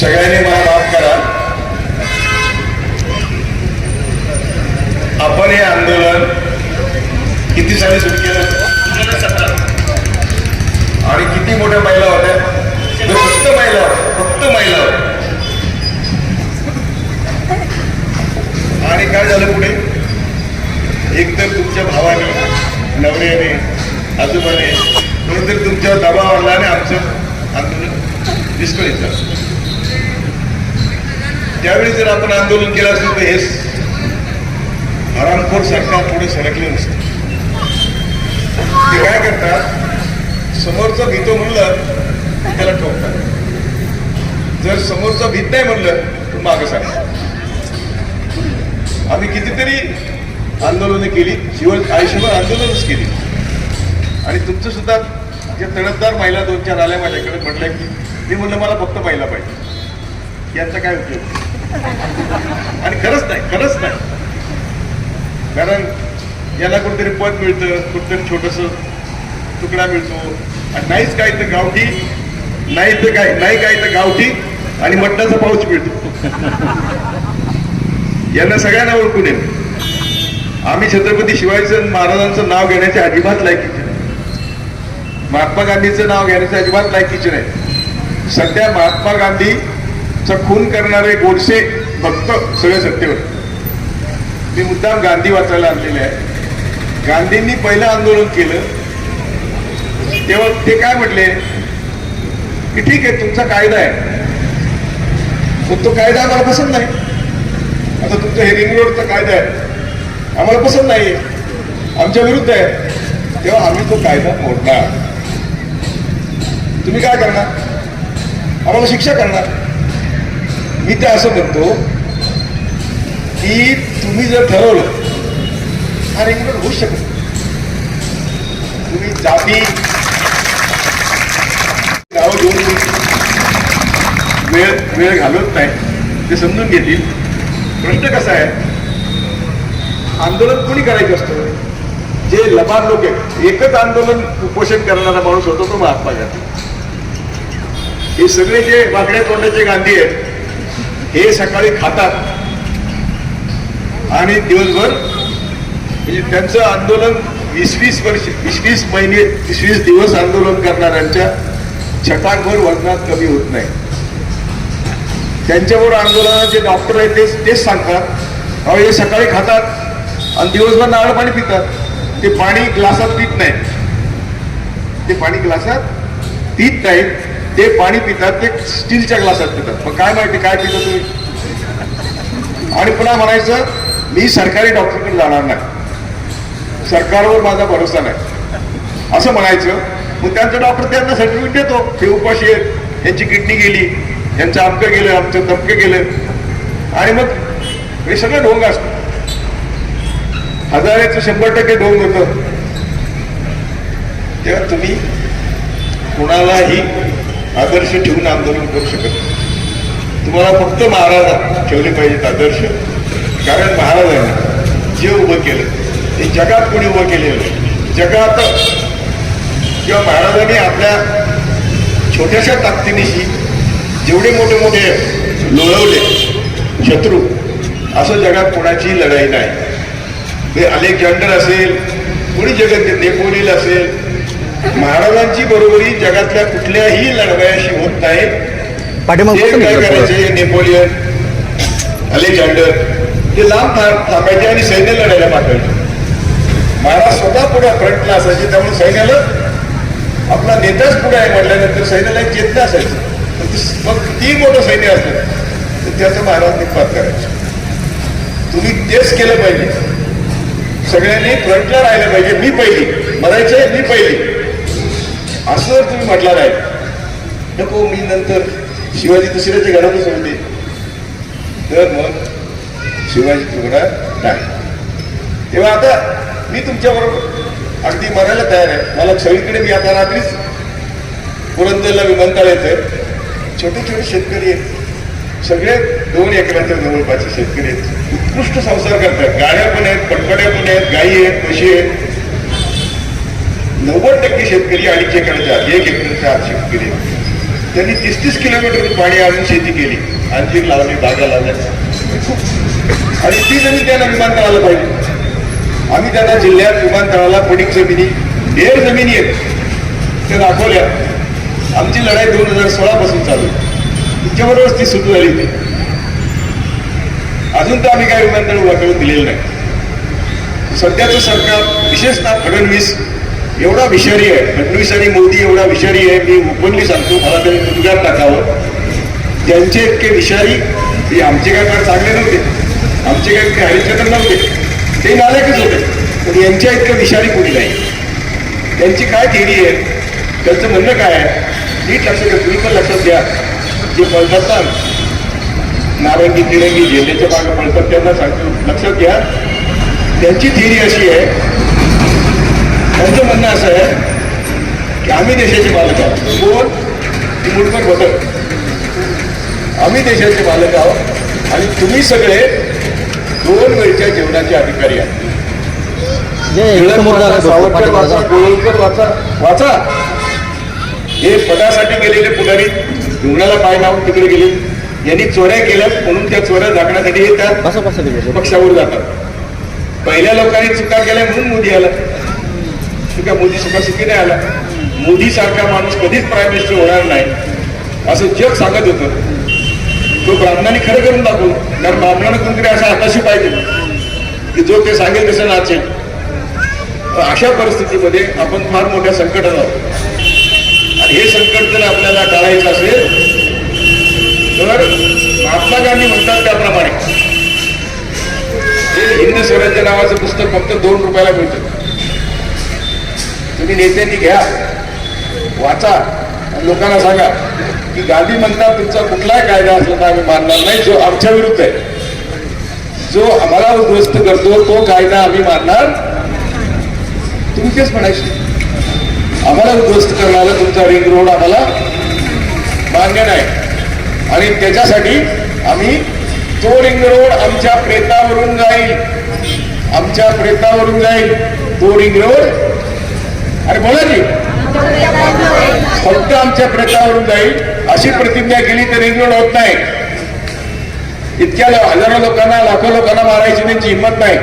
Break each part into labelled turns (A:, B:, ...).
A: सगळ्यांनी मला माफ करा. आपण हे आंदोलन किती साली सुरू केलं? आणि किती मोठ्या महिला होत्या? फक्त महिला फक्त महिला. आणि काय झालं पुढे? एक तर तुमच्या भावाने नवऱ्याने आजोबाने कोणीतरी तुमच्यावर दबाव आणला आणि आमचं आंदोलन विस्कळीत झालं. त्यावेळी जर आपण आंदोलन केलं असेल तर हे हरामखोर सरकार पुढे सरकले नसते. ते काय करतात? समोरचा भीतो म्हणलं की त्याला ठोकतात. जर समोरचा भीत नाही म्हणलं तर मागं सांगतात. आम्ही कितीतरी आंदोलनं केली जीवन आयुष्यभर आंदोलनच केली. आणि तुमचं सुद्धा ज्या तडफदार महिला दोन चार आल्या माझ्याकडे म्हटल्या की मी म्हणलं मला फक्त महिला पाहिजे. यांचा काय उपयोग? आणि खरंच नाही खरंच नाही. कारण याला कुठेतरी पद मिळतं कुठतरी छोटस तुकडा मिळतो. आणि नाहीच काय तर गावठी नाही तर काय नाही काय तर गावठी आणि मटणाचा पाऊच मिळतो. यांना सगळ्यांना ओळखून येईल आम्ही छत्रपती शिवाजी महाराजांचं नाव घेण्याच्या अजिबात लायकीचे नाही. महात्मा गांधीचं नाव घेण्याच्या अजिबात लायकीचे नाही. सध्या महात्मा गांधी चा खून करणारे गोडसे भक्त सगळे सत्तेवर. मी मुद्दाम गांधी वाचायला आणलेले आहे. गांधींनी पहिलं आंदोलन केलं. तेव्हा ते काय म्हटले? की ठीक आहे तुमचा कायदा आहे. पण तो कायदा आम्हाला पसंत नाही. आता तुमचा हे रिंग रोडचा कायदा आहे. आम्हाला पसंत नाही. आमच्या विरुद्ध आहे. तेव्हा आम्ही तो कायदा मोडणार. तुम्ही काय करणार? आम्हाला शिक्षा करणार. मी ते असं म्हणतो की तुम्ही जर ठरवलं हा रिंग होऊ शकत तुम्ही जाती. नाव घेऊन वेळ वेळ घालवत नाही. ते समजून घेतील. प्रश्न कसा आहे? आंदोलन कोणी करायचं असतं? जे लबाड लोक आहेत एकच आंदोलन उपोषण करणारा माणूस होतो तो महात्मा गांधी. हे सगळे जे वाकड्या तोंडाचे गांधी आहेत हे सकाळी खातात. आणि दिवसभर म्हणजे त्यांचं आंदोलन वीस वीस वर्ष वीस वीस महिने वीस वीस दिवस आंदोलन करणाऱ्यांच्या छटाकभर वजनात कमी होत नाही. त्यांच्यावर आंदोलनाचे डॉक्टर आहेत तेच तेच सांगतात. अहो हे सकाळी खातात आणि दिवसभर नारळ पाणी पितात. ते पाणी ग्लासात पित नाही. ते पाणी ग्लासात पित नाहीत. ते पाणी पितात ते स्टीलच्या ग्लासात पितात. मग काय माहिती काय पिता तुम्ही? आणि पुन्हा म्हणायचं मी सरकारी डॉक्टरकडे जाणार नाही. सरकारवर माझा भरोसा नाही. असं म्हणायचं. मग त्यांचा डॉक्टर त्यांना सर्टिफिकेट देतो. हे उपाशी आहेत. यांची किडनी गेली. यांचं अमकं गेलं आमचं दमकं गेलं. आणि मग हे सगळं ढोंग असतं. हजाराचं शंभर टक्के ढोंग होतं. तेव्हा तुम्ही कुणालाही आदर्श ठेवून आंदोलन करू शकत तुम्हाला फक्त महाराज ठेवले पाहिजेत आदर्श. कारण महाराजांनी जे उभं केलं ते जगात कोणी उभं केलेलं नाही. जगात किंवा महाराजांनी आपल्या छोट्याशा ताकदीनिशी जेवढे मोठे मोठे लोळवले शत्रू असं जगात कोणाची लढाई नाही. ते अलेक्झांडर असेल कोणी जगत नेपोलियन असेल महाराजांची बरोबरी जगातल्या कुठल्याही लढवयाशी होत नाही. काय. करायचे? नेपोलियन अलेक्झांडर ते लांब थांबायचे आणि सैन्य लढायला पाठवायचे. महाराज स्वतः पुढे फ्रंटला असायचे त्यामुळे सैन्याला आपला नेताच पुढे आहे म्हटल्यानंतर सैन्याला एक चेतना असायची. मग किती मोठं सैन्य असलं तर त्याचं महाराज निपात करायचं. तुम्ही तेच केलं पाहिजे. सगळ्यांनी फ्रंटला राहिलं पाहिजे. मी पहिली. मरायचे मी पहिली. असं जर तुम्ही म्हटलं नाही नको मी नंतर शिवाजी दुसऱ्याच्या घरातच होते. तर मग शिवाजी तुकडा नाही. तेव्हा आता मी तुमच्याबरोबर अगदी मरायला तयार आहे. मला सगळीकडे मी आता रात्रीच पुरंदरला विमानतळ येतं छोटे छोटे शेतकरी आहेत. सगळे दोन एकराच्या जवळपासचे शेतकरी आहेत. उत्कृष्ट संसार करतात. गाड्या पण आहेत पटपड्या पण आहेत गायी आहेत म्हशी आहेत. नव्वद टक्के शेतकरी अडीच एकराच्या एक एकराच्या आज शेतकरी त्यांनी तीस तीस किलोमीटर पाणी आणून शेती केली. अंजीर लावली बागा लावल्या. खूप आणि ती जमीन त्यांना विमानतळाला पाहिजे आम्ही त्यांना जिल्ह्यात विमानतळाला पडिक जमिनी ढेर जमिनी आहेत त्या दाखवल्या. आमची लढाई दोन हजार सोळा पासून चालू तुमच्याबरोबरच ती सुरू झाली होती. अजून तर आम्ही काय विमानतळ उभा करून दिलेलं नाही. सध्याचं सरकार विशेषतः फडणवीस एवढा विषारी आहे. फडणवीस आणि मोदी एवढा विषारी आहे. मी ओपनली सांगतो मला तरी तुझ्यात टाकावं. त्यांचे इतके विषारी हे आमचे काय फार चांगले नव्हते. आमचे काय इतके हरिश्चंद्र नव्हते. ते नालायकच होते. पण यांच्या इतकं विषारी कोणी नाही. त्यांची काय थिअरी आहे? त्यांचं म्हणणं काय आहे? नीट लक्षात घ्या तुम्ही पण लक्षात घ्या. जे पळतात नारंगी तिरंगी झेंड्याच्या मागे पळतात त्यांना सांगतो. लक्षात घ्या. त्यांची थिअरी अशी आहे त्यांचं म्हणणं असं आहे की आम्ही देशाचे मालक आहोत. कोण? मुठभर होतं आम्ही देशाचे मालक आहोत आणि तुम्ही सगळे दोन वेळच्या जेवणाचे अधिकारी आहात. वाचा, सावरकर वाचा वाचा वाचा. हे पदासाठी गेलेले पुढारी रुग्णाला पाय लावून तिकडे गेले. यांनी चोऱ्या केल्या म्हणून त्या चोऱ्या
B: बसा तिकडे.
A: पक्षावर जातात. पहिल्या लोकांनी चुका केल्या म्हणून मोदी आला. चुका मोदी सुका सुखी नाही आला. मोदी सारखा माणूस कधीच प्राईम मिनिस्टर होणार नाही. असं जग सांगत होतं. तो ब्राह्मणाने खरं करून दाखवलं. कारण ब्राह्मणाने कोणतरी असा आताशी पाहिजे. की जो ते सांगेल तसं नाचेल. अशा परिस्थितीमध्ये आपण फार मोठ्या संकटात आहोत. आणि हे संकट जर आपल्याला टाळायचं असेल तर महात्मा गांधी म्हणतात त्याप्रमाणे. हे हिंद स्वराज्य नावाचं पुस्तक फक्त दोन रुपयाला मिळतं. तुम्ही नेत्यांनी घ्या. वाचा. आणि लोकांना सांगा की गांधी म्हणतात तुमचा कुठलाही कायदा असला तर आम्ही मानणार नाही जो आमच्या विरुद्ध आहे. जो आम्हाला उद्ध्वस्त करतो तो कायदा आम्ही मानणार तुम्ही तेच म्हणायचे. आम्हाला उद्ध्वस्त करणारा तुमचा रिंग रोड आम्हाला मान्य नाही. आणि त्याच्यासाठी आम्ही तो रिंग रोड आमच्या प्रेतावरून जाईल. आमच्या प्रेतावरून जाईल. तो रिंग रोड अरे बोला फक्त आमच्या प्रश्नावरून जाईल अशी प्रतिज्ञा केली तर रिंग होत नाही. इतक्या हजारो लोकांना लाखो लोकांना मारायची त्यांची हिंमत नाही.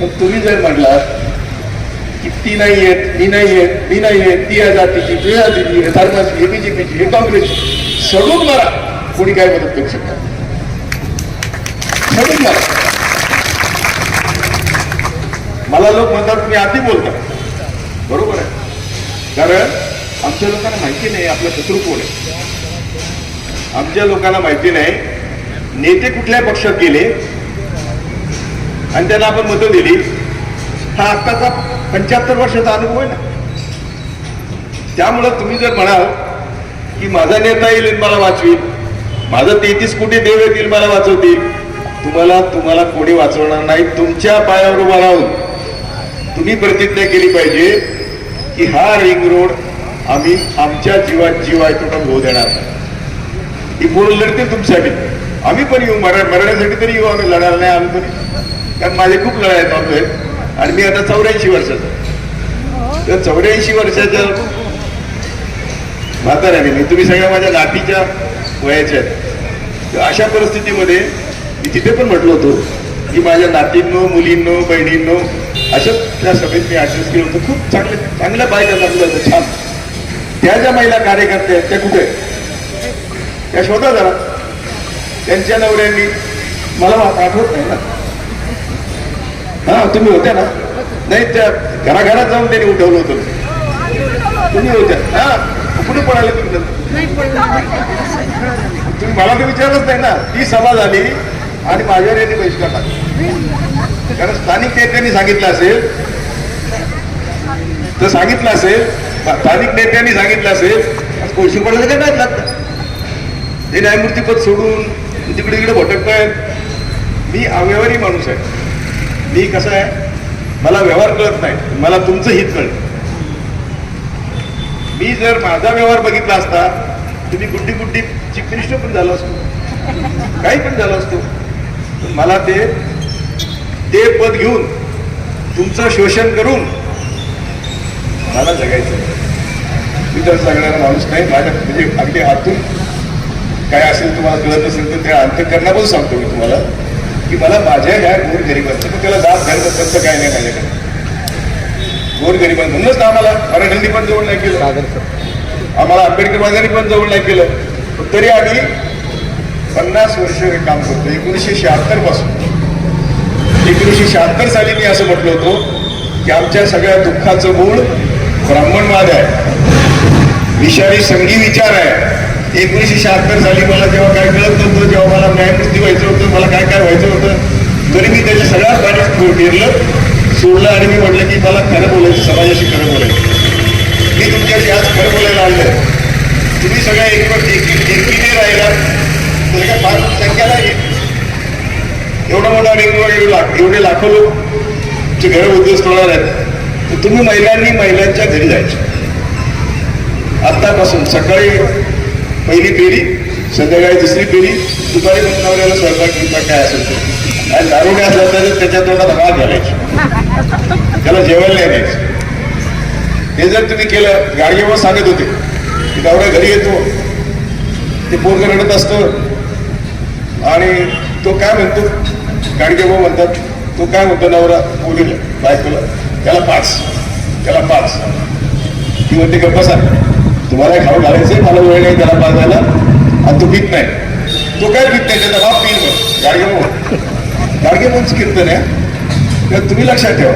A: मग तुम्ही जर म्हटलात की ती नाही आहेत मी नाही आहेत मी नाही येत ती या जातीची ती या जातीची हे धर्माची हे बीजेपीची हे काँग्रेसची सडून मारा. कोणी काय मदत करू शकता सडून मारा. मला लोक म्हणतात तुम्ही आधी बोलता. बरोबर आहे. कारण आमच्या लोकांना माहिती नाही आपलं शत्रू कोण आहे. आमच्या लोकांना माहिती नाही नेते कुठल्या पक्षात गेले आणि त्यांना आपण मतं दिली. हा आत्ताचा पंच्याहत्तर वर्षाचा अनुभव आहे ना. त्यामुळं तुम्ही जर म्हणाल की माझा नेता येईल मला वाचवी माझं तेहतीस कोटी देव येतील मला वाचवतील तुम्हाला तुम्हाला कोणी वाचवणार नाही. तुमच्या पायावर उभा राहून तुम्ही प्रतिज्ञा केली पाहिजे की हा रिंग रोड आम्ही आमच्या जीवात जीव आहे तो होऊ देणार ही पोरं लढतील तुमच्यासाठी. आम्ही पण येऊ मरा मरण्यासाठी तरी येऊ आम्ही लढणार नाही आम्ही पण कारण माझे खूप लढाई चालू आहेत आणि मी आता चौऱ्याऐंशी वर्षाचा तर चौऱ्याऐंशी वर्षाच्या म्हाताऱ्याने मी तुम्ही सगळ्या माझ्या नातीच्या वयाच्या आहेत. तर अशा परिस्थितीमध्ये मी तिथे पण म्हटलो होतो की माझ्या नातींनो मुलींनो बहिणींनो अशाच त्या सभेत मी ऍड्रेस केलं होतं. खूप चांगले चांगल्या बायका लागलं होतं. छान. त्या ज्या महिला कार्यकर्त्या आहेत त्या कुठे? त्या शोधा जरा. त्यांच्या नवऱ्यांनी. मला आठवत नाही ना. हा तुम्ही होत्या ना? नाही त्या घराघरात जाऊन त्यांनी उठवलं होतं. तुम्ही होत्या. हा कुठे पळाले तुम्ही? तुम्ही मला तर विचारलंच नाही ना. ती सभा झाली. आणि माझ्यावर यांनी बहिष्कार टाकला. कारण स्थानिक नेत्यांनी सांगितलं असेल तर सांगितलं असेल स्थानिक नेत्यांनी सांगितलं असेल कोळशी पडायला काय नाही लागतं ते न्यायमूर्ती पद सोडून तिकडे तिकडे भटकतायत मी अव्यवहारी माणूस आहे. मी कसं आहे? मला व्यवहार कळत नाही. मला तुमचं हित कळत मी जर माझा व्यवहार बघितला असता तुम्ही गुड्डी गुड्डी चीफ मिनिस्टर पण झालो असतो. काही पण झालो असतो. मला ते ते पद घेऊन तुमचं शोषण करून मला जगायचं मी तर सांगणारा माणूस नाही माझ्या म्हणजे अगदी आतून काय असेल तुम्हाला कळत असेल तर त्या अंतकरणापासून सांगतो मी तुम्हाला की मला माझ्या ह्या गोर गरिबांचं पण त्याला जात धर्म काय नाही माझ्याकडे. गोर गरिबां म्हणूनच तर आम्हाला मराठ्यांनी पण जवळ नाही केलं. आम्हाला आंबेडकर वाजांनी पण जवळ नाही केलं. तरी आम्ही पन्नास वर्ष हे काम करतो एकोणीसशे शहात्तरपासून एकोणीसशे शहात्तर साली मी असं म्हटलं होतं की आमच्या सगळ्या दुःखाचं मूळ ब्राह्मणवाद आहे विषारी संगी विचार आहे एकोणीसशे शहात्तर साली मला जेव्हा काय कळत नव्हतं जेव्हा मला न्यायमूर्ती व्हायचं होतं मला काय काय व्हायचं होतं तरी मी त्याच्या सगळ्या पाणी फिरलं सोडलं आणि मी म्हटलं की मला खरं बोलायचं समाजाशी खरं बोलायचं मी तुमच्याशी आज खरं बोलायला आणलं तुम्ही सगळ्या एक एकीने राहिला फार संख्या नाही एवढा मोठा रेंगवर एवढे लाख एवढे लाखो लोक तुमचे घर उद्ध्वस्त होणार आहेत तर तुम्ही महिलांनी महिलांच्या घरी जायचे. आत्तापासून सकाळी पहिली फेरी संध्याकाळी दुसरी फेरी दुपारी मग नवऱ्याला स्वयंपाक किंवा काय असेल ते. आणि दारुड्या असला तर त्याच्या तोंडात भाग घालायची. त्याला जेवायला नाही द्यायचं. हे जर तुम्ही केलं गाडगेवर सांगत होते की नवरा घरी येतो ते पोरग रडत असतं आणि तो काय म्हणतो? गाडगेभाऊ म्हणतात तो काय म्हणतो नवरा? मुलीला बायकोला. त्याला पाच त्याला पाच. ती म्हणते गप्प बसा. तुम्हाला खाऊ घालायचं मला वेळ नाही त्याला पाच झाला आणि तो पित नाही. तो काय पित नाही? त्याचा बाप पिल भाऊ गाडगेभाऊ गाडगेभाऊच कीर्तन आहे. तर तुम्ही लक्षात ठेवा.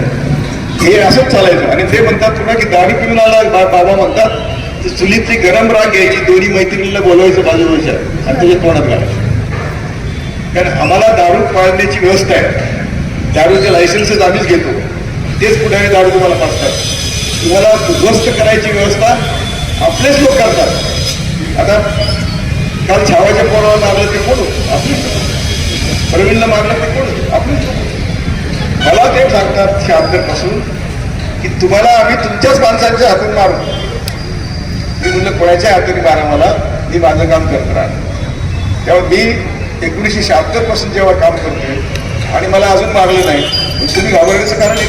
A: हे असंच चालायचं. आणि ते म्हणतात तुला की दाढी पिऊन आला बा- बाबा म्हणतात तर चुलीतली गरम राग घ्यायची दोन्ही मैत्रिणीला बोलवायचं बाजूबाजूच्या आणि त्याच्या तोंडात घालायचं. कारण आम्हाला दारू पाळण्याची व्यवस्था आहे. दारूचे लायसन्सच आम्हीच घेतो. तेच कुठे दारू तुम्हाला पाठतात तुम्हाला उद्ध्वस्त करायची व्यवस्था आपलेच लोक करतात. आता काल छावाच्या पोराला मारलं ते कोण होतं? आपलीच प्रवीणला मारलं ते कोण होतं? आपलीच मला ते सांगतात शहात्तर की तुम्हाला आम्ही तुमच्याच माणसांच्या हातून मारू. मी म्हणलं कोणाच्या हातून मारा मला? मी माझं काम करत राहणार तेव्हा मी एकोणीसशे शहात्तरपासून जेव्हा काम करतोय आणि मला अजून मागलं नाही म्हणजे तुम्ही घाबरण्याचं कारण आहे.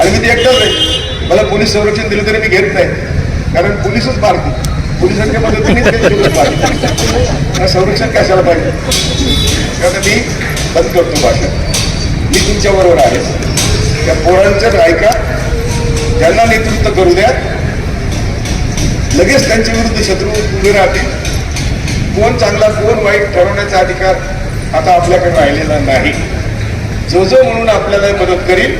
A: आणि मी ते एकटाच आहे मला पोलीस संरक्षण दिलं तरी मी घेत नाही. कारण पोलीसच मारतील. पोलिसांच्या मदतीनेच संरक्षण कशाला पाहिजे? तेव्हा मी बंद करतो भाषा मी तुमच्याबरोबर आहे. त्या पोरांच्या ऐका त्यांना नेतृत्व करू द्या लगेच त्यांच्या विरुद्ध शत्रू उभे राहतील. कोण चांगला कोण वाईट ठरवण्याचा अधिकार आता आपल्याकडे राहिलेला नाही. जो जो म्हणून आपल्याला मदत करील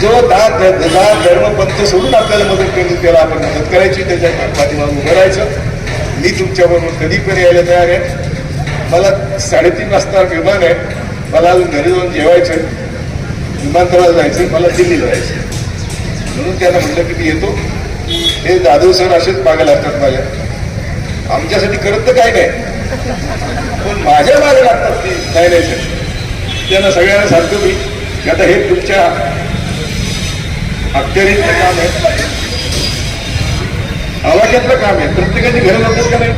A: जो दा द- जा सोडून आपल्याला मदत करेल त्याला आपण मदत करायची त्याच्या पाठीमागून उभं राहायचं. मी तुमच्याबरोबर कधी पण यायला तयार आहे. मला साडेतीन वाजता विमान आहे. मला अजून घरी जाऊन जेवायचं विमानतळाला जायचं मला दिल्लीला जायचं म्हणून त्यांना म्हटलं की मी येतो. हे जाधव सर असेच मागे लागतात माझ्या. आमच्यासाठी करत तर काय नाही पण माझ्या मागे लागतात ते नाही नाही सर त्यांना सगळ्यांना सांगतो मी की आता हे तुमच्या अखत्यारीतलं काम आहे. आवाक्यातलं काम आहे. प्रत्येकाची घरं जातात का नाही?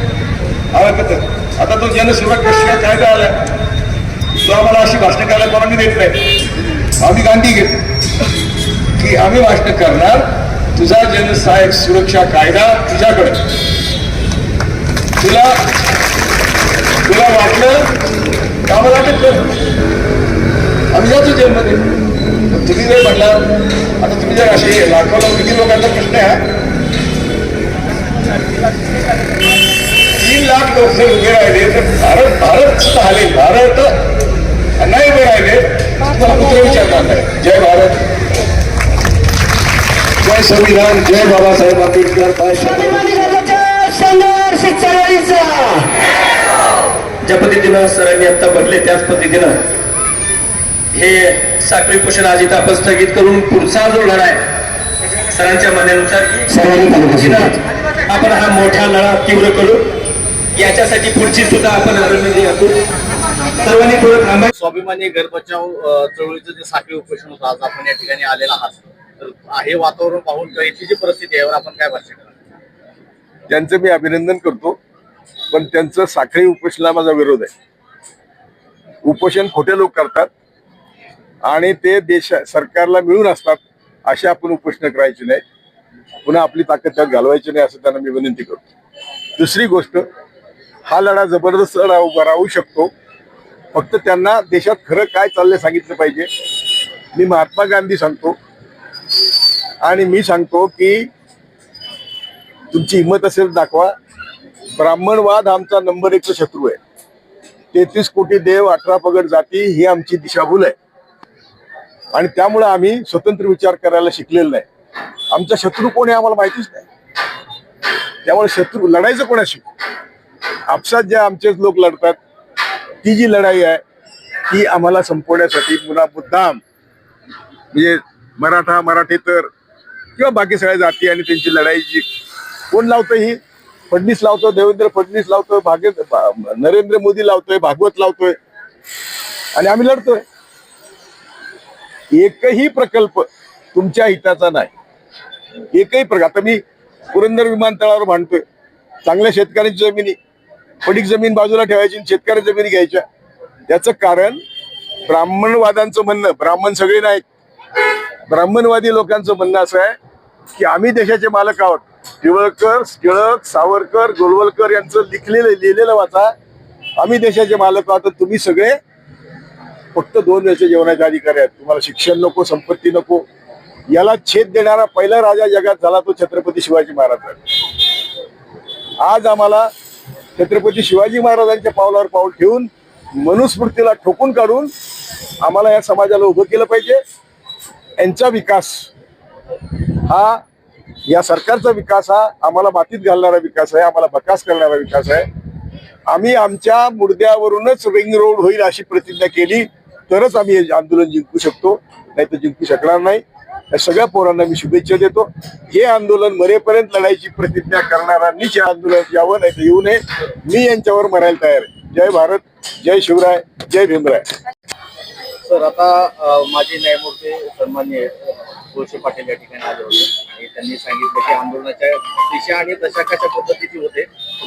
A: आवाक्यात. आता तो काय कायदा आला तो आम्हाला अशी भाषणं करायला परवानगी देत नाही. आम्ही गांधी घेतो. की आम्ही भाषण करणार. तुझा जनसहायक सुरक्षा कायदा तुझ्याकडे. तिला तुला वाटलं का मला वाटत कर आम्ही जातो जेलमध्ये. तुम्ही जर म्हटला आता तुम्ही जर असे लाखो लोक किती लोकांचा प्रश्न आहे तीन लाख लोक जर उभे राहिले तर भारत भारत सुद्धा हलेल भारत नाही उभे राहिले. तुम्हाला कुठे विचारणार नाही जय भारत. जय संविधान. जय बाबासाहेब आंबेडकर. बाय शंभर.
C: संघर्ष चळवळीचा.
D: ज्या पद्धतीनं सरांनी आता म्हटले त्याच पद्धतीनं हे साखळी उपोषण आज इथं आपण स्थगित करून पुढचा जो लढा आहे सरांच्या म्हणण्यानुसार आपण हा मोठा लढा तीव्र करू. याच्यासाठी पुढची सुद्धा आपण आखू सर्वांनी थोडं थांबा.
E: स्वाभिमानी घर बचाव चळवळीचं जे साखळी उपोषण होतं आज आपण या ठिकाणी आलेला आहात. तर हे वातावरण पाहून इथली जी परिस्थिती आहे यावर आपण काय भाष्य करा
A: त्यांचं मी अभिनंदन करतो. पण त्यांचं साखळी उपोषणाला माझा विरोध आहे. उपोषण खोटे लोक करतात. आणि ते देश सरकारला मिळून असतात असे आपण उपोषण करायचे नाही. पुन्हा आपली ताकद त्यात घालवायची नाही असं त्यांना मी विनंती करतो. दुसरी गोष्ट हा लढा जबरदस्त लढा उभा राहू शकतो. फक्त त्यांना देशात खरं काय चाललंय सांगितलं पाहिजे. मी महात्मा गांधी सांगतो. आणि मी सांगतो की तुमची हिंमत असेल दाखवा. ब्राह्मणवाद आमचा नंबर एकचा शत्रू आहे. तेहतीस कोटी देव अठरा पगड जाती ही आमची दिशाभूल आहे. आणि त्यामुळे आम्ही स्वतंत्र विचार करायला शिकलेलो नाही. आमचा शत्रू कोण आहे आम्हाला माहितीच नाही. त्यामुळे शत्रू लढायचं कोणाशी? आपसात ज्या आमचेच लोक लढतात ती जी लढाई आहे ती आम्हाला संपवण्यासाठी पुन्हा मुद्दाम म्हणजे मराठा मराठेतर किंवा बाकी सगळ्या जाती आणि त्यांची लढाई जी कोण लावतोय ही? फडणीस लावतो देवेंद्र फडणवीस लावतोय भाग्य नरेंद्र मोदी लावतोय भागवत लावतोय. आणि आम्ही लढतोय. एकही प्रकल्प तुमच्या हिताचा नाही. एकही प्रकार आता मी पुरंदर विमानतळावर भांडतोय चांगल्या शेतकऱ्यांची जमिनी पडीक जमीन बाजूला ठेवायची आणि शेतकऱ्या जमिनी घ्यायच्या. याचं कारण ब्राह्मणवादांचं म्हणणं ब्राह्मण सगळे नाहीत. ब्राह्मणवादी लोकांचं म्हणणं असं आहे की आम्ही देशाचे मालक आहोत. टिळकर टिळक सावरकर गोलवलकर यांचं लिखलेलं लिहिलेलं वाचा. आम्ही देशाचे मालक आहोत तर तुम्ही सगळे फक्त दोन वेळचे जेवणाचे अधिकारी आहेत. तुम्हाला शिक्षण नको संपत्ती नको. याला छेद देणारा पहिला राजा जगात झाला तो छत्रपती शिवाजी महाराज आज आम्हाला छत्रपती शिवाजी महाराजांच्या पावलावर पाऊल ठेवून मनुस्मृतीला ठोकून काढून आम्हाला या समाजाला उभं केलं पाहिजे. यांचा विकास हा या सरकारचा विकास हा आम्हाला मातीत घालणारा विकास आहे आम्हाला बकास करणारा विकास आहे. आम्ही आमच्या मुर्द्यावरूनच रिंग रोड होईल अशी प्रतिज्ञा केली तरच आम्ही हे आंदोलन जिंकू शकतो नाही तर जिंकू शकणार नाही. या सगळ्या पोरांना मी शुभेच्छा देतो. हे आंदोलन मरेपर्यंत लढायची प्रतिज्ञा करणाऱ्यांनीच हे आंदोलन यावं नाही तर येऊ नये. मी यांच्यावर मरायला तयार आहे. जय भारत जय शिवराय जय भीमराय.
E: सर आता अ, माजी न्यायमूर्ती सन्मान्य तुळशी पाटील या ठिकाणी आले होते. आणि त्यांनी सांगितलं की आंदोलनाच्या दिशा आणि दशा कशा पद्धतीची होते.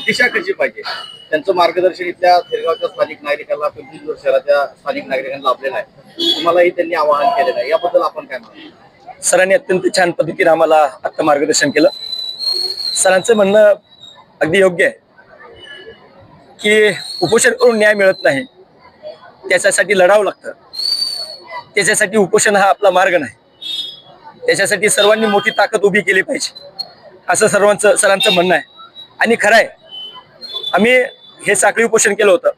E: दिशा कशी पाहिजे? त्यांचं मार्गदर्शन इथल्या थेरगावच्या स्थानिक नागरिकांना पिंपरी शहराच्या स्थानिक नागरिकांना लाभलेलं आहे. तुम्हालाही त्यांनी आवाहन केलेलं आहे. याबद्दल आपण काय म्हणतो
D: सरांनी अत्यंत छान पद्धतीने आम्हाला आत्ता मार्गदर्शन केलं. सरांचं म्हणणं अगदी योग्य आहे की उपोषण करून न्याय मिळत नाही. त्याच्यासाठी लढावं लागतं. त्याच्यासाठी उपोषण हा आपला मार्ग नाही. त्याच्यासाठी सर्वांनी मोठी ताकद उभी केली पाहिजे. असं सर्वांचं सरांचं म्हणणं आहे. आणि खरं आहे आम्ही हे साखळी उपोषण केलं होतं.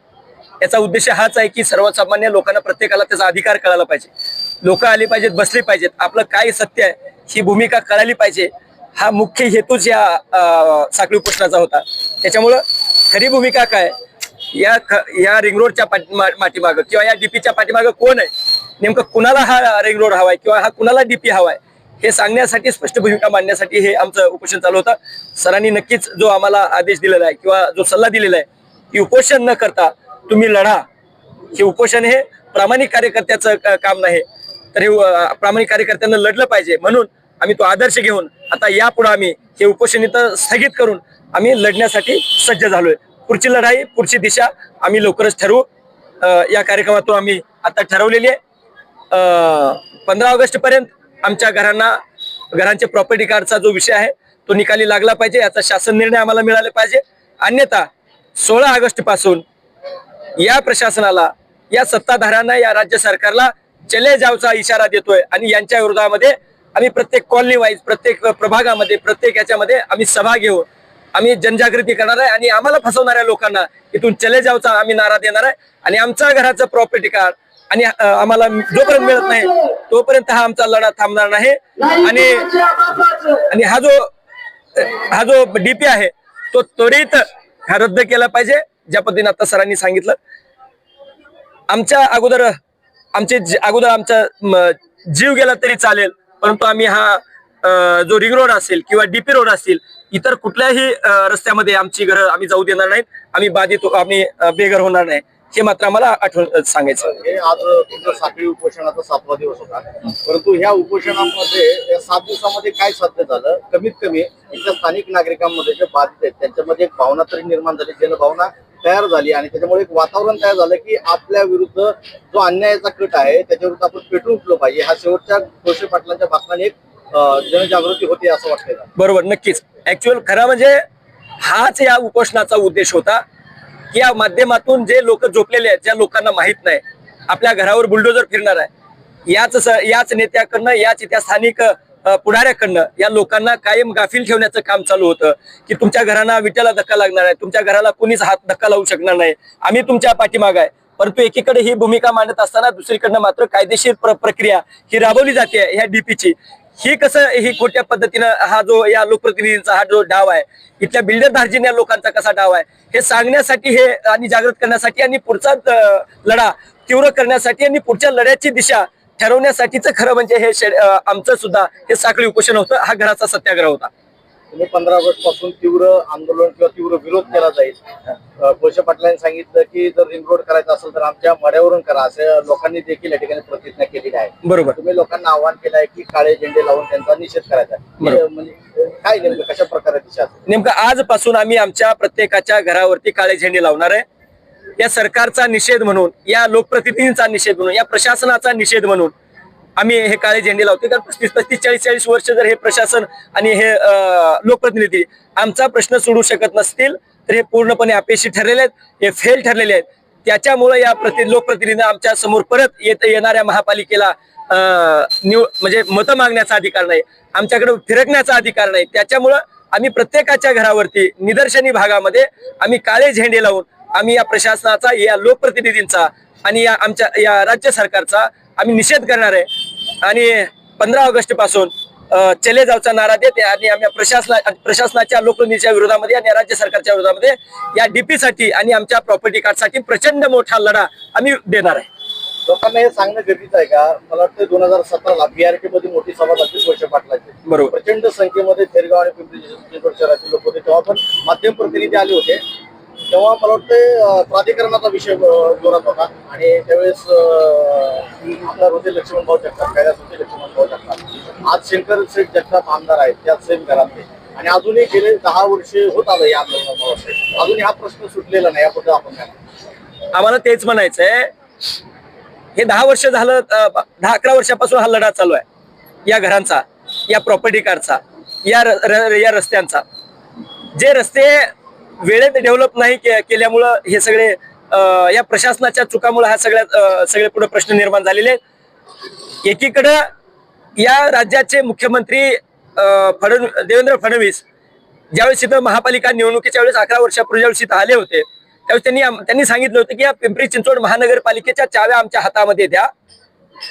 D: याचा उद्देश हाच आहे की सर्वसामान्य लोकांना प्रत्येकाला त्याचा अधिकार कळायला पाहिजे. लोक आली पाहिजेत बसले पाहिजेत. आपलं काय सत्य आहे ही भूमिका कळाली पाहिजे. हा मुख्य हेतूच या साखळी उपोषणाचा होता. त्याच्यामुळं खरी भूमिका काय? या ख- या रिंग रोडच्या पाठीमागं किंवा या डीपीच्या पाठीमागं कोण आहे? नेमकं कुणाला हा रिंग रोड हवाय किंवा हा कुणाला डीपी हवाय? हे सांगण्यासाठी स्पष्ट भूमिका मांडण्यासाठी हे आमचं उपोषण चालू होतं. सरांनी नक्कीच जो आम्हाला आदेश दिलेला आहे किंवा जो सल्ला दिलेला आहे की उपोषण न करता तुम्ही लढा. हे उपोषण हे प्रामाणिक कार्यकर्त्याचं काम नाही. तर हे प्रामाणिक कार्यकर्त्यांना लढलं पाहिजे म्हणून आम्ही तो आदर्श घेऊन आता यापुढे आम्ही हे उपोषण इथं स्थगित करून आम्ही लढण्यासाठी सज्ज झालोय. पुढची लढाई पुढची दिशा आम्ही लवकरच ठरवू. या कार्यक्रमातून आम्ही आता ठरवलेली आहे. पंधरा ऑगस्ट पर्यंत आमच्या घरांना घरांचे प्रॉपर्टी कार्डचा जो विषय आहे तो निकाली लागला पाहिजे. याचा शासन निर्णय आम्हाला मिळाले पाहिजे. अन्यथा सोळा ऑगस्टपासून या प्रशासनाला या सत्ताधाऱ्यांना या राज्य सरकारला चले जावचा इशारा देतोय. आणि यांच्या विरोधामध्ये आम्ही प्रत्येक कॉलनी वाईज प्रत्येक प्रभागामध्ये प्रत्येक याच्यामध्ये आम्ही सभा घेऊन आम्ही जनजागृती करणार आहे. आणि आम्हाला फसवणाऱ्या लोकांना इथून चले जावचा आम्ही नारा देणार आहे. आणि आमच्या घराचं प्रॉपर्टी कार्ड आणि आम्हाला जोपर्यंत मिळत नाही तोपर्यंत हा आमचा लढा थांबणार नाही. आणि आणि हा जो हा जो डीपी आहे तो त्वरित हा रद्द केला पाहिजे ज्या पद्धतीने आता सरांनी सांगितलं. आमच्या अगोदर आमचे अगोदर आमचा जीव गेला तरी चालेल परंतु आम्ही हा जो रिंग रोड असेल किंवा डीपी रोड असतील इतर कुठल्याही रस्त्यामध्ये आमची घरं आम्ही जाऊ देणार नाहीत. आम्ही बाधित हो- आम्ही बेघर होणार नाही. हे मात्र आम्हाला आठवण सांगायचं.
E: हे आज तुमचं साखळी उपोषणाचा सातवा दिवस होता. परंतु ह्या उपोषणामध्ये या सात दिवसामध्ये काय साध्य झालं? कमीत कमी इथल्या स्थानिक नागरिकांमध्ये जे बाधित आहेत त्यांच्यामध्ये एक भावना तरी निर्माण झाली. जनभावना तयार झाली आणि त्याच्यामुळे एक वातावरण तयार झालं की आपल्या विरुद्ध जो अन्यायाचा कट आहे त्याच्या विरुद्ध आपण पेटून उठलो पाहिजे. हा शेवटच्या कोळशे पाटलांच्या भाषणाने एक जनजागृती होते असं वाटतंय. का
D: बरोबर नक्कीच. ऍक्च्युअल खरं म्हणजे हाच या उपोषणाचा उद्देश होता. या माध्यमातून जे लोक झोपलेले आहेत ज्या लोकांना माहीत नाही आपल्या घरावर बुलडोजर फिरणार आहे याच याच नेत्याकडनं याच त्या स्थानिक पुढाऱ्याकडनं या लोकांना कायम गाफील ठेवण्याचं काम चालू होतं की तुमच्या घरांना विट्याला धक्का लागणार आहे तुमच्या घराला कोणीच हात धक्का लावू शकणार नाही आम्ही तुमच्या पाठीमाग आहे. परंतु एकीकडे ही भूमिका मांडत असताना दुसरीकडनं मात्र कायदेशीर प्र- प्रक्रिया ही राबवली जाते ह्या डीपीची हे कसं हे खोट्या पद्धतीनं हा जो या लोकप्रतिनिधींचा हा जो डाव आहे इथल्या बिल्डर धार्जिन या लोकांचा कसा डाव आहे हे सांगण्यासाठी हे आणि जागृत करण्यासाठी आणि पुढचा लढा तीव्र करण्यासाठी आणि पुढच्या लढ्याची दिशा ठरवण्यासाठीच खरं म्हणजे हे आमचं सुद्धा हे साखळी उपोषण होतं हा घराचा सत्याग्रह होता.
E: तुम्ही पंधरा ऑगस्टपासून तीव्र आंदोलन किंवा तीव्र विरोध केला जाईल. कोळशे पाटलांनी सांगितलं की जर रिंग रोड करायचा असेल तर आमच्या मड्यावरून करा असं लोकांनी देखील या ठिकाणी प्रतिज्ञा केलेली आहे.
D: बरोबर.
E: तुम्ही लोकांना आव्हान केलं आहे की काळे झेंडे लावून त्यांचा निषेध करायचा म्हणजे काय नेमकं कशा प्रकारे दिशा?
D: नेमकं आजपासून आम्ही आमच्या प्रत्येकाच्या घरावरती काळे झेंडे लावणार आहे. या सरकारचा निषेध म्हणून या लोकप्रतिनिधींचा निषेध म्हणून या प्रशासनाचा निषेध म्हणून आम्ही हे काळे झेंडे लावतो कारण पस्तीस पस्तीस चाळीस चाळीस वर्ष जर हे प्रशासन आणि हे लोकप्रतिनिधी आमचा प्रश्न सोडू शकत नसतील तर हे पूर्णपणे अपेक्षित ठरलेले आहेत हे फेल ठरलेले आहेत. त्याच्यामुळे या प्रति लोकप्रतिनिधी आमच्यासमोर परत येत येणाऱ्या महापालिकेला निव म्हणजे मतं मागण्याचा अधिकार नाही आमच्याकडे फिरकण्याचा अधिकार नाही. त्याच्यामुळं आम्ही प्रत्येकाच्या घरावरती निदर्शनी भागामध्ये आम्ही काळे झेंडे लावून आम्ही या प्रशासनाचा या लोकप्रतिनिधींचा आणि या आमच्या या राज्य सरकारचा आम्ही निषेध करणार आहे. आणि पंधरा ऑगस्टपासून चले जावचा नारा देते आणि आम्ही प्रशासना प्रशासनाच्या लोकप्रतिनिधीच्या विरोधामध्ये आणि राज्य सरकारच्या विरोधामध्ये या डीपी साठी आणि आमच्या प्रॉपर्टी कार्डसाठी प्रचंड मोठा लढा आम्ही देणार आहे.
E: लोकांना हे सांगणं गरजेचं आहे का? मला वाटतं दोन हजार सतराला बीआरके मध्ये मोठी सभा झाली कोळशे पाटलाची
D: बरोबर.
E: प्रचंड संख्येमध्ये थेरगाव आणि पिंपरी चिंचवड शहरातील लोक होते. तेव्हा पण माध्यम प्रतिनिधी आले होते. तेव्हा मला वाटतं प्राधिकरणाचा विषय जोरात होता आणि त्यावेळेस आपला आमदार होते लक्ष्मण भाऊ जगताप कायद्यात होते लक्ष्मण भाऊ जगताप. आज शंकर शेठ जगताप आमदार आहेत त्या सेम घरातले. आणि अजूनही गेले दहा वर्षे होत आलं या आंदोलनात अजून हा प्रश्न सुटलेला नाही याबद्दल आपण
D: आम्हाला तेच म्हणायचंय हे दहा वर्ष झालं दहा अकरा वर्षापासून हा लढा चालू आहे. या घरांचा या प्रॉपर्टी कार्डचा या र- र- या रस्त्यांचा. जे रस्ते वेळेत डेव्हलप नाही केल्यामुळं हे सगळे या प्रशासनाच्या चुकामुळे हा सगळ्यात सगळे पुढे प्रश्न निर्माण झालेले आहेत. एकीकडं या राज्याचे मुख्यमंत्री अं, देवेंद्र फडणवीस ज्यावेळेस इथं महापालिका निवडणुकीच्या वेळेस अकरा वर्षापूर्वी ज्यावेळेस इथं आले होते त्यावेळेस त्यांनी त्यांनी सांगितलं होतं की या पिंपरी चिंचवड महानगरपालिकेच्या चाव्या आमच्या हातामध्ये द्या.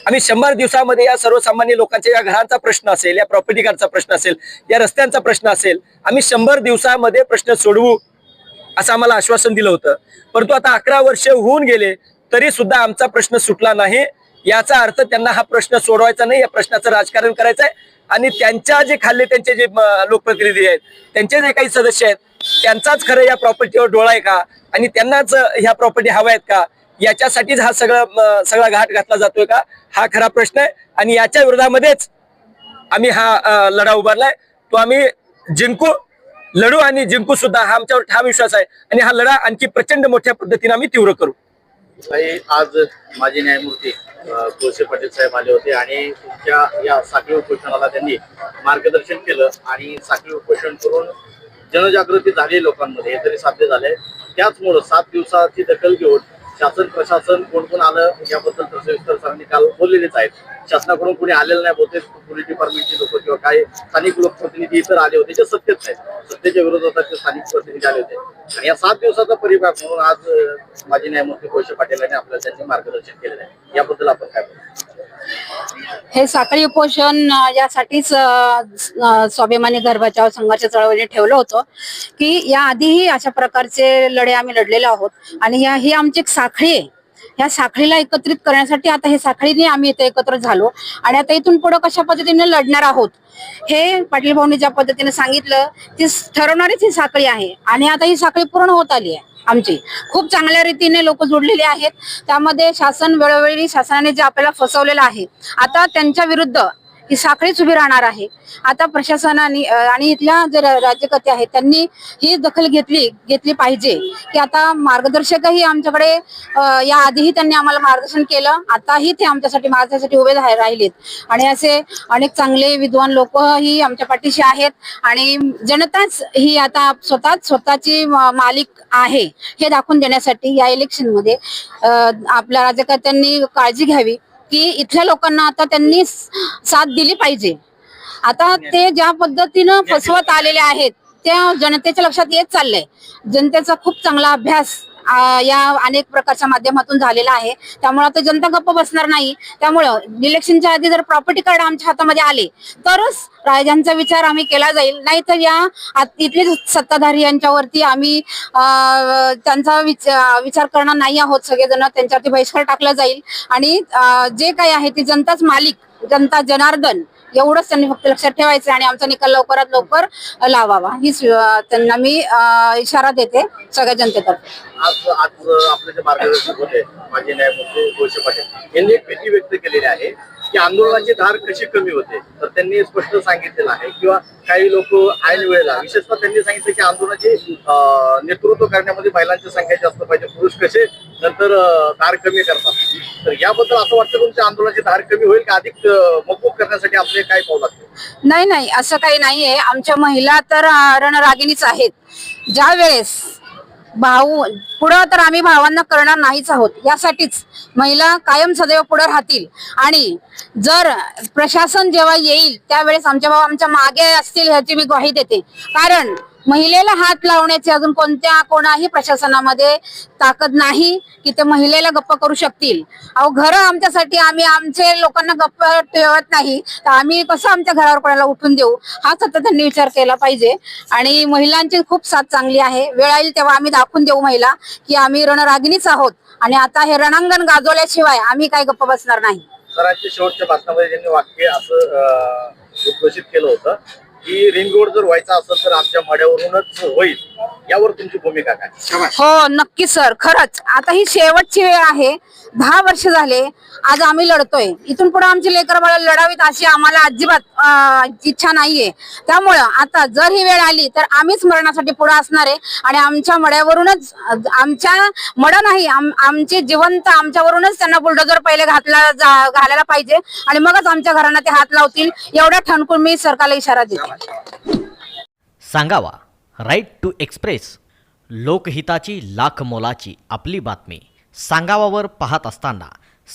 D: आम्ही शंभर दिवसामध्ये या सर्वसामान्य लोकांच्या या घरांचा प्रश्न असेल या प्रॉपर्टी कार्डचा प्रश्न असेल या रस्त्यांचा प्रश्न असेल आम्ही शंभर दिवसामध्ये प्रश्न सोडवू. असं आम्हाला आश्वासन दिलं होतं. परंतु आता अकरा वर्ष होऊन गेले तरी सुद्धा आमचा प्रश्न सुटला नाही. याचा अर्थ त्यांना हा प्रश्न सोडवायचा नाही या प्रश्नाचं राजकारण करायचं आहे आणि त्यांच्या जे खाल्ले त्यांचे जे लोकप्रतिनिधी आहेत त्यांचे जे काही सदस्य आहेत त्यांचाच खरं या प्रॉपर्टीवर डोळा आहे का? आणि त्यांनाच ह्या प्रॉपर्टी हव्या आहेत का? याच्यासाठीच हा सगळा सगळा घाट घातला जातोय का? हा खरा प्रश्न आहे. आणि याच्या विरोधामध्येच आम्ही हा लढा उभारलाय. तो आम्ही जिंकू लढू आणि जिंकू सुद्धा हा आमच्यावर ठाम विश्वास आहे. आणि हा लढा आणखी प्रचंड मोठ्या पद्धतीने आम्ही तीव्र करू.
E: आज माजी न्यायमूर्ती कोळसे पाटील साहेब आले होते आणि तुमच्या या साखळी उपोषणाला त्यांनी मार्गदर्शन केलं आणि साखळी उपोषण करून जनजागृती झाली लोकांमध्ये हे तरी साध्य झालंय. त्याचमुळं सात दिवसाची दखल घेऊन शासन प्रशासन कोण कोण आलं याबद्दल सविस्तर सरांनी काल बोललेलेच आहेत. शासनाकडून कोणी आलेलं नाही बहुतेक पोलीस डिपार्टमेंटचे लोक किंवा काही स्थानिक लोकप्रतिनिधी इतर आले होते जे सत्तेत नाहीत सत्तेच्या विरोधात ते स्थानिक प्रतिनिधी आले होते. आणि या सात दिवसाचा परिपाक म्हणून आज माजी न्यायमूर्ती कोळशे पाटील यांनी आपल्याला त्यांचे मार्गदर्शन केलेलं आहे. याबद्दल आपण काय बोलतो
B: हे साखळी उपोषण यासाठीच स्वाभिमानी घर बचाव संघर्ष चळवळीने ठेवलं होतं की या आधीही अशा प्रकारचे लढे आम्ही लढलेले आहोत. आणि या ही आमची एक साखळी आहे. या साखळीला एकत्रित करण्यासाठी आता हे साखळीने आम्ही इथे एकत्र झालो आणि आता इथून पुढे कशा पद्धतीने लढणार आहोत हे पाटील भाऊनी ज्या पद्धतीने सांगितलं ती ठरवणारीच ही साखळी आहे. आणि आता ही साखळी पूर्ण होत आली आहे. आमची. खूप चांगल्या रीतीने लोक जोडलेले आहेत. त्यामध्ये शासन वेळोवेळी शासनाने जे आपल्याला फसवलेलं आहे आता त्यांच्या विरुद्ध ही साखळीच उभी राहणार आहे. आता प्रशासनाने आणि इथल्या जे राज्यकर्ते आहेत त्यांनी ही दखल घेतली घेतली पाहिजे. की आता मार्गदर्शकही आमच्याकडे या आधीही त्यांनी आम्हाला मार्गदर्शन केलं. आताही ते आमच्यासाठी मार्गदर्शनासाठी उभे राहिलेत. आणि असे अनेक चांगले विद्वान लोकही आमच्या पाठीशी आहेत. आणि जनताच ही आता स्वतःच स्वतःची मालिक आहे हे दाखवून देण्यासाठी या इलेक्शनमध्ये आपल्या राज्यकर्त्यांनी काळजी घ्यावी. की इथल्या लोकांना आता त्यांनी साथ दिली पाहिजे. आता ते ज्या पद्धतीनं फसवत आलेले आहेत त्या जनतेच्या लक्षात येत चाललंय. जनतेचा खूप चांगला अभ्यास या अनेक प्रकारच्या माध्यमातून झालेला आहे. त्यामुळे आता जनता गप्प बसणार नाही. त्यामुळं इलेक्शनच्या आधी जर प्रॉपर्टी कार्ड आमच्या हातामध्ये आले तरच राजांचा विचार आम्ही केला जाईल. नाहीतर या इथले सत्ताधारी यांच्यावरती आम्ही त्यांचा विचार विचार करणार नाही आहोत सगळेजण. त्यांच्यावरती बहिष्कार टाकला जाईल. आणि जे काही आहे ते जनताच मालिक जनता जनार्दन एवढंच त्यांनी फक्त लक्षात ठेवायचं आणि आमचा निकाल लवकरात लवकर लावावा. हीच त्यांना मी अ, इशारा देते सगळ्या जनतेतर्फे.
E: आज आज आपले जे मार्गदर्शक होते माजी न्यायमूर्ती गोळशे पाटील यांनी एक भीती व्यक्त केलेली आहे की आंदोलनाची धार कशी कमी होते? तर त्यांनी स्पष्ट सांगितलेलं आहे किंवा काही लोक ऐन वेळेला विशेषतः त्यांनी सांगितलं की आंदोलनाचे नेतृत्व करण्यामध्ये महिलांची संख्या जास्त पाहिजे पुरुष कसे नंतर धार कमी करतात. तर याबद्दल असं वाटतं तुमच्या आंदोलनाची धार कमी होईल का? अधिक मजबूत करण्यासाठी आपले काय पाऊल
B: नाही नाही असं काही नाहीये. आमच्या महिला तर रणरागिणीच आहेत. ज्या वेळेस भाऊ पुढं तर आम्ही भावांना करणार नाहीच आहोत. यासाठीच महिला कायम सदैव पुढे राहतील. आणि जर प्रशासन जेव्हा येईल त्यावेळेस आमच्या भाऊ आमच्या मागे असतील ह्याची मी ग्वाही देते. कारण महिलेला हात लावण्याची अजून कोणत्या कोणाही प्रशासनामध्ये ताकद नाही की ते महिलेला गप्प करू शकतील. अहो घर आमच्यासाठी आम्ही आमचे लोकांना गप्प ठेवत नाही. तर आम्ही कसं आमच्या घरावर कोणाला उठून देऊ? हा सतत त्यांनी विचार केला पाहिजे. आणि महिलांची खूप साथ चांगली आहे. वेळ येईल तेव्हा आम्ही दाखवून देऊ महिला की आम्ही रणरागिणीच आहोत. आणि आता हे रणांगण गाजवल्याशिवाय आम्ही काय गप्प बसणार नाही.
E: सरांच्या शेवटच्या भाषणामध्ये त्यांनी वाक्य असं उद्घोषित केलं होतं की रिंग रोड जर व्हायचा असेल तर आमच्या मड्यावरूनच होईल. यावर तुमची भूमिका काय?
B: हो नक्की सर खरंच. आता ही शेवटची वेळ आहे. दहा वर्ष झाले. आज आम्ही लढतोय. इथून पुढे आमची लेकर बाळ लढावीत अशी आम्हाला अजिबात इच्छा नाहीये. त्यामुळं आता जर ही वेळ आली तर आम्हीच मरणासाठी पुढे असणार आहे. आणि आमच्या मड्यावरूनच आमच्या मड नाही आम- आमचे जिवंत आमच्यावरूनच त्यांना बुलडोजर पहिले घातला घालायला पाहिजे. आणि मगच आमच्या घरांना ते हात लावतील. एवढ्या ठणकून मी सरकारला इशारा देते.
F: सांगावा. राईट टू एक्सप्रेस लोकहिताची लाख मोलाची आपली बातमी. सांगावावर पाहत असताना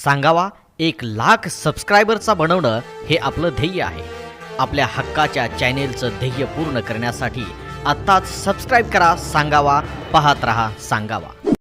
F: सांगावा एक लाख सबस्क्रायबरचा बनवणं हे आपलं ध्येय आहे. आपल्या हक्काच्या चॅनेलचं ध्येय पूर्ण करण्यासाठी आत्ताच सबस्क्राईब करा सांगावा पाहत रहा सांगावा.